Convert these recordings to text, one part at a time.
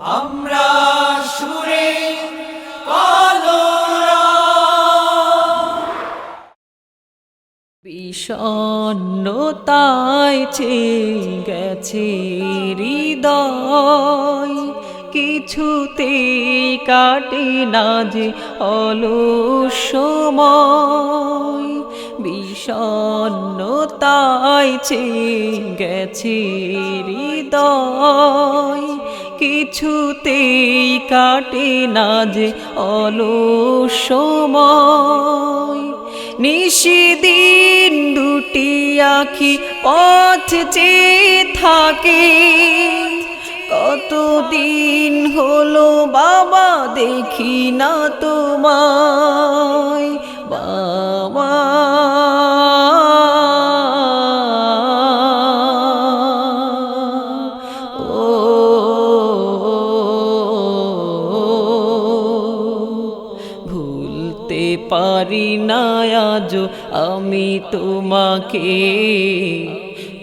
আমরা সুরে বিষণ্ণতায় ছেয়ে গেছে হৃদয়। কিছুতে কাটে না যে অলস সময় বিষণ্ণতায় ছেয়ে গেছে হৃদয়। কিছুতেই কাটে না যে অলস সময় নিশিদিন দুটি আখি পথ চেয়ে থাকে। কতদিন হলো বাবা দেখি না তোমায়। পারি না আজ আমি তোমাকে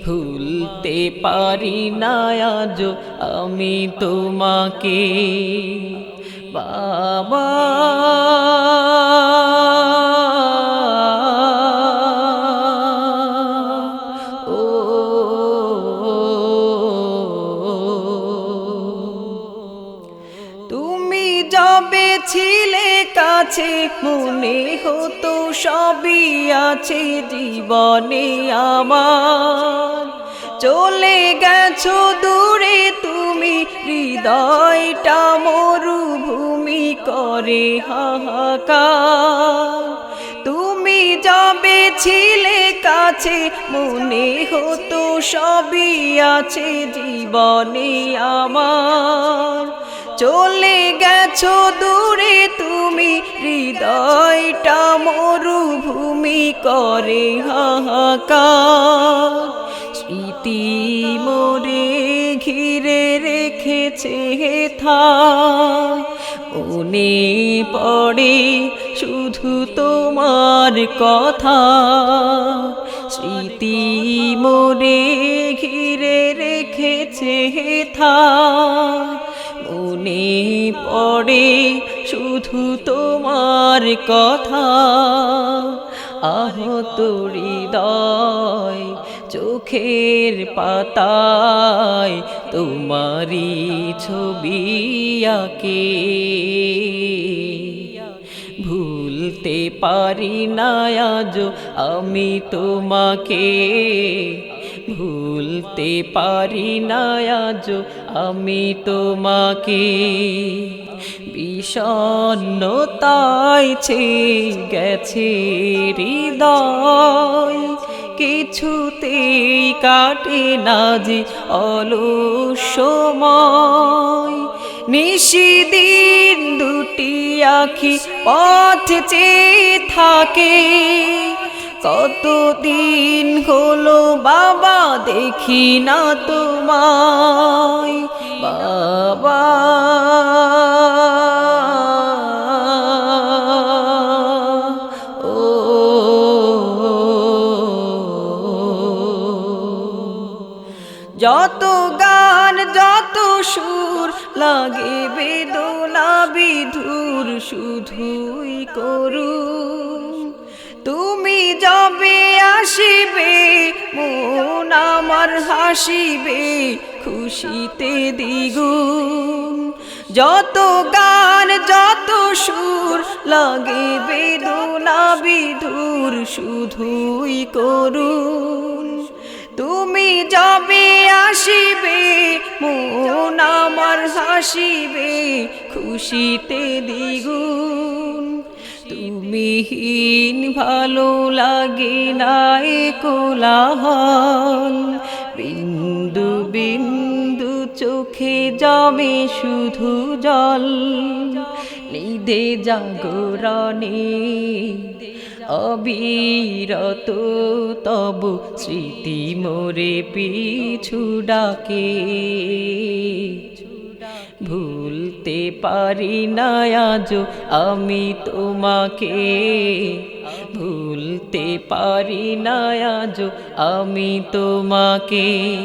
ভুলতে পারি না আজ আমি তোমাকে। বাবা! কাছে, মনে হতো সবই আছে জীবনে আমার। চলে গেছো দূরে, তুমি হৃদয়টা মরুভূমি করে হাহাকার। তুমি যাবে ছিলে কাছে, মনে হতো সবই আছে জীবনে আমার। চলে গেছো দূরে, তুমি হৃদয়টা মরুভূমি করে হাহাকার। স্মৃতি মোরে ঘিরে রেখেছে থাক মনে পড়ে শুধু তোমার কথা। স্মৃতি মোরে ঘিরে রেখেছে মনে পড়ে শুধু তোমার কথা। আহত হৃদয় চোখের পাতায় তোমারি ছবি আঁকে। ভুলতে পারি না আজ আমি তোমাকে। ভুলতে পারি না আজ আমি তোমাকে। বিষণ্ণতায় ছে গেছে হৃদয়। কিছুতেই কাটে না যে অলস সময় নিশিদিন দুটি আখি পথ চেয়ে থাকে। কতদিন হলো বাবা দেখি না তোমায়। যত গান, যত সুর লাগে বেদনা বিধুর শুধুই করু তুমি যাবে আসিবে, মন আমার হাসিবে, খুশিতে দ্বিগুণ। যত গান, যত সুর লাগে বেদনা বিধুর শুধুই করুন। তুমি যাবে আসিবে, মন আমার হাসিবে, খুশিতে দ্বিগুণ। তুমিহীন ভালো লাগে না কোলাহল। বিন্দু বিন্দু চোখে জমে শুধু জল। নিদে জাগরণে অবিরত তব স্মৃতি মোরে পিছু ডাকে। ভুলতে পারি না আজ আমি তোমাকে। ভুলতে পারি না আজ আমি তোমাকে।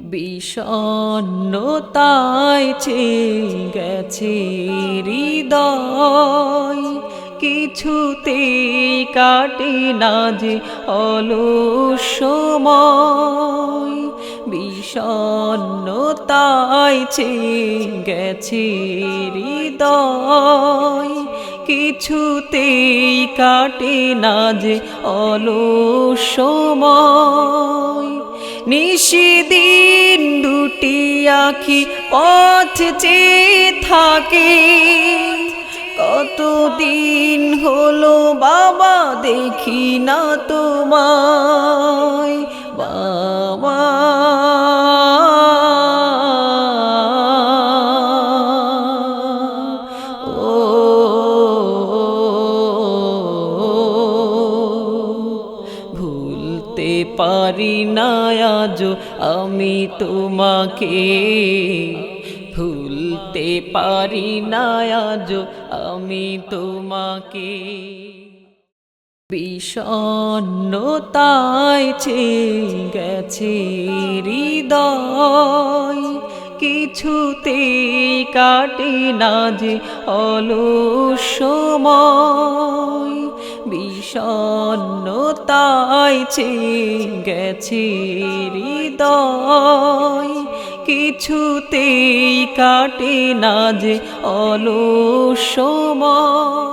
বিষণ্ণতায় চেয়ে গেছে হৃদয়। কিছুতেই কাটে না যে অলস সময় বিষণ্ণতায় চেয়ে গেছে হৃদয়। কিছুতেই কাটে না যে অলস সময় নিশিদিন দুটি আখি পথ চেয়ে থাকে। কতদিন হলো বাবা দেখি না তোমায়। পারি না আজ আমি তোমাকে ভুলতে পারি না আজ আমি তোমাকে। বিষণ্ণতায় চেয়ে গেছে হৃদয় কিছুতে কাটে না যে অলস সময়। বিষণ্ণতায় চেয়ে গেছে হৃদয়। কিছুতেই কাটে না যে অলস সময়।